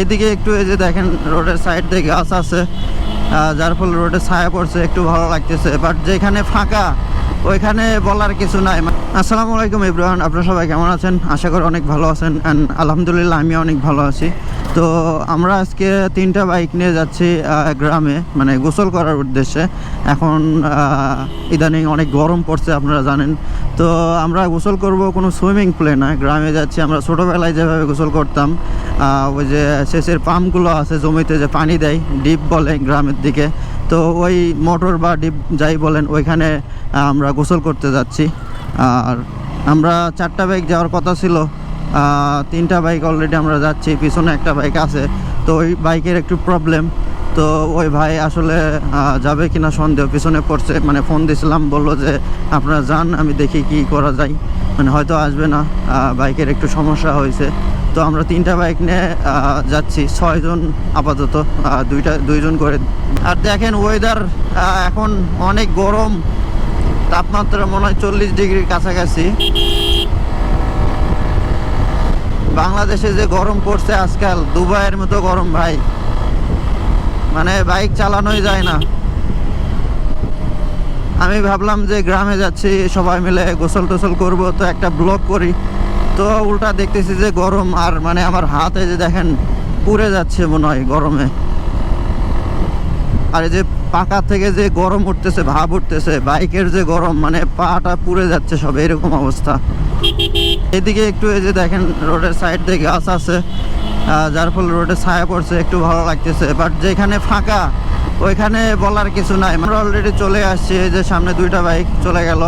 এইদিকে একটু এই যে দেখেন রোডের সাইড দিয়ে গাছ আছে। আহ, যার ফলে রোডে ছায়া পড়ছে একটু ভালো লাগতেছে। বাট যেখানে ফাঁকা ওইখানে বলার কিছু নাই। আসসালামু আলাইকুম ইব্রাহান আপনারা সবাই কেমন আছেন? আশা করি অনেক ভালো আছেন অ্যান্ড আলহামদুলিল্লাহ আমি অনেক ভালো আছি। তো আমরা আজকে তিনটা বাইক নিয়ে যাচ্ছি গ্রামে মানে গোসল করার উদ্দেশ্যে। এখন ইদানিং অনেক গরম পড়ছে, আপনারা জানেন। তো আমরা গোসল করব কোনো সুইমিং পুলে না, গ্রামে যাচ্ছি। আমরা ছোটোবেলায় যেভাবে গোসল করতাম ওই যে সেচের পাম্পগুলো আছে জমিতে যে পানি দেয়, ডিপ বলে গ্রামের দিকে। তো ওই মোটর বা ডিপ যাই বলেন, ওইখানে আমরা গোসল করতে যাচ্ছি। আর আমরা চারটা বাইক যাওয়ার কথা ছিল তিনটা বাইক অলরেডি আমরা যাচ্ছি, পিছনে একটা বাইক আছে, তো ওই বাইকের একটু প্রবলেম তো ওই ভাই আসলে যাবে কিনা সন্দেহ, পিছনে পড়ছে মানে ফোন দিছিলাম, বলল যে আপনারা যান, আমি দেখি কি করা যায় মানে হয়তো আসবে না বাইকের একটু সমস্যা হয়েছে, তো আমরা তিনটা বাইক নিয়ে যাচ্ছি ছয়জন আপাতত দুইটা, দুইজন করে। আর দেখেন ওয়েদার এখন অনেক গরম তাপমাত্রা মনে হয় চল্লিশ ডিগ্রির কাছাকাছি। বাংলাদেশে যে গরম পড়ছে আজকাল, দুবাইয়ের মতো গরম ভাই। মানে বাইক চালানোই যায় না। আমি ভাবলাম যে গ্রামে যাচ্ছি, সবাই মিলে গোসল টোসল করব, তো একটা ব্লগ করি। তো উল্টা দেখতেছি যে গরম, আর মানে আমার হাতে যে দেখেন, পুড়ে যাচ্ছে মনে হয় গরমে। আর এই যে পাকা থেকে যে গরম উঠতেছে, ভাব উঠতেছে, বাইকের যে গরম মানে পাটা পুড়ে যাচ্ছে সব, এরকম অবস্থা। এদিকে একটু এই যে দেখেন, রোডের সাইড দিয়ে গাছ আছে যার ফলে রোডে ছায়া পড়ছে, একটু ভালো লাগতেছে। বাট যেখানে ফাঁকা, ওইখানে বলার কিছু নাই। আমরা অলরেডি চলে আসছি, এই যে সামনে দুইটা বাইক চলে গেল।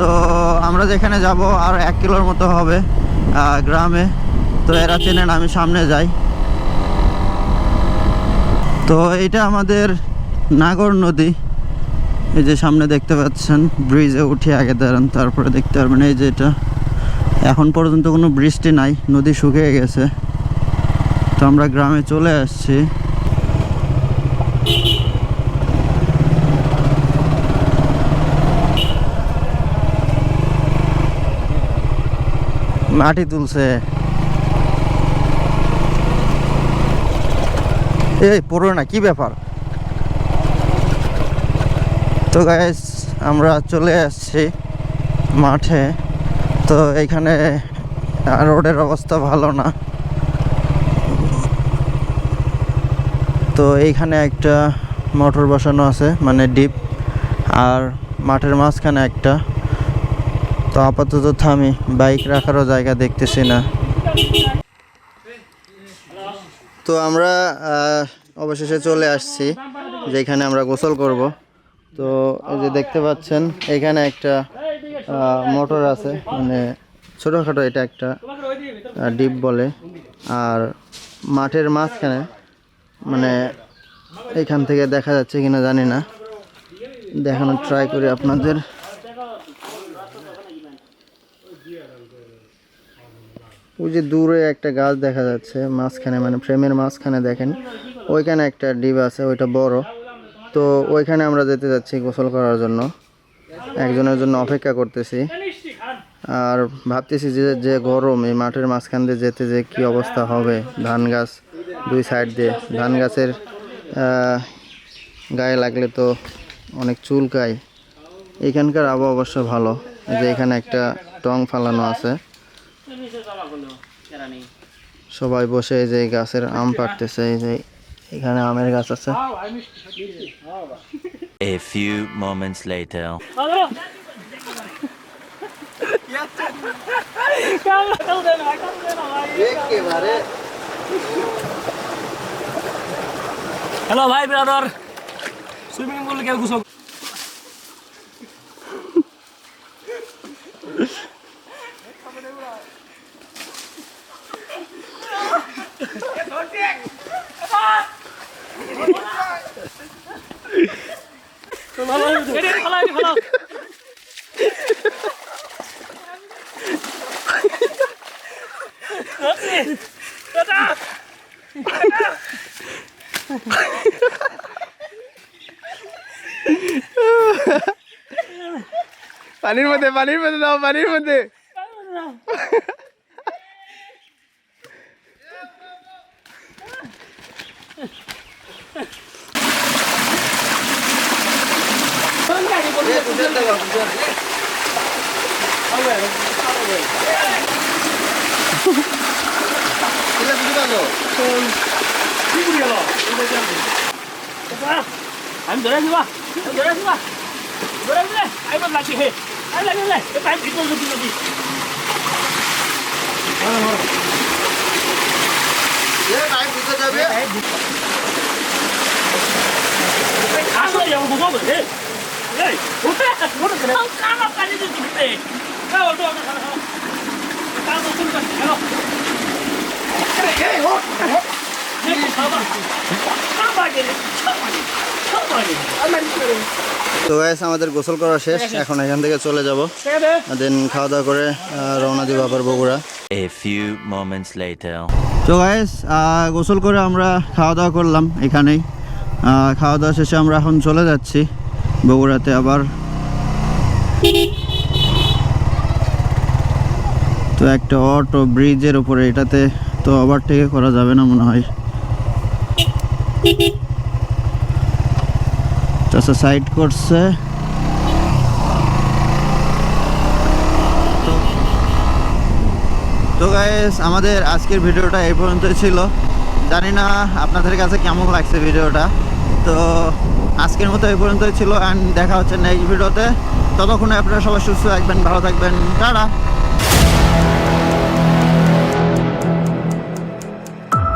তো আমরা যেখানে যাব, আর এক কিলোর মতো হবে গ্রামে। তো এরা চেনেন, আমি সামনে যাই। তো এটা আমাদের নাগর নদী, এই যে সামনে দেখতে পাচ্ছেন ব্রিজে উঠে আগে দাঁড়ান, তারপরে দেখতে পারবেন, এই যে এটা। এখন পর্যন্ত কোনো বৃষ্টি নাই, নদী শুকিয়ে গেছে। তো আমরা গ্রামে চলে আসছি। মাটি তুলছে। এই, পড়ো না, কি ব্যাপার? তো গাইস আমরা চলে আসছি মাঠে। তো এখানে রোডের অবস্থা ভালো না। তো এইখানে একটা মোটর বসানো আছে মানে ডিপ। আর মাঠের মাঝখানে একটা। তো আপাতত থামি, বাইক রাখারও জায়গা দেখতেছি না। তো আমরা অবশেষে চলে আসছি, যেখানে আমরা গোসল করব। তো এই যে দেখতে পাচ্ছেন, এখানে একটা মোটর আছে মানে ছোটোখাটো এটা একটা ডিপ বলে, আর মাঠের মাঝখানে মানে এখান থেকে দেখা যাচ্ছে কিনা জানি না। দেখানোর ট্রাই করি আপনাদের। ওই যে দূরে একটা গাছ দেখা যাচ্ছে, মাঝখানে মানে ফ্রেমের মাঝখানে দেখেন। ওইখানে একটা ডিপ আছে, ওইটা বড়। তো ওইখানে আমরা যেতে যাচ্ছি গোসল করার জন্য। একজনের জন্য অপেক্ষা করতেছি। আর ভাবতেছি যে যে গরম, এই মাঠের মাঝখান দিয়ে যেতে যে কি অবস্থা হবে। ধান গাছ দুই সাইড দিয়ে। ধান গাছের গায়ে লাগলে তো অনেক চুলকায়। এখানকার আবহাওয়া অবশ্য ভালো। যে এখানে একটা টং ফালানো আছে। সবাই বসে এই যে গাছের আম পাড়তেছে, এই যে এখানে আমের গাছ আছে A few moments later. Hello ভাই ব্রাদার সুইমিং পুল কেউ গুছো পানির মধ্যে পানির মধ্যে দাও পানির মধ্যে। আমি ধরে আসবা আমি ধরে আসবা ধরে আসলে আমি বল লাগি হে আমি লাগি লে এ পাইপ ভিতর ঢুকি নাকি আসো যাব বুঝো হে এই উঠে উঠে করে কামা পানি দিতে দিতে না ওটো ওটো খাও খাও কাম তো শুরু করতে হ্যালো এই ও দেখো খাবার খাবার গেলে খাবার খাবার গেলে তো গাইস আমাদের গোসল করা শেষ। এখন এখান থেকে চলে যাব। দেন খাওয়া দাওয়া করে রওনা দিব আবার Bogura. A few moments later. তো গাইস গোসল করে আমরা খাওয়া দাওয়া করলাম এখানেই। খাওয়া দাওয়া শেষে আমরা এখন চলে যাচ্ছি বগুড়াতে আবার। তো একটা অটো ব্রিজের উপরে এটাতে তো ওভারটেকে করা যাবে না মনে হয়। চাষা সাইড করছে। তো গাইস আমাদের আজকের ভিডিওটা এই পর্যন্তই ছিল। জানি না আপনাদের কাছে কেমন লাগছে ভিডিওটা। তো আজকের মতো এই পর্যন্তই ছিল অ্যান্ড দেখা হচ্ছে নেক্সট ভিডিওতে। ততক্ষণে আপনারা সবাই সুস্থ থাকবেন, ভালো থাকবেন। টাটা!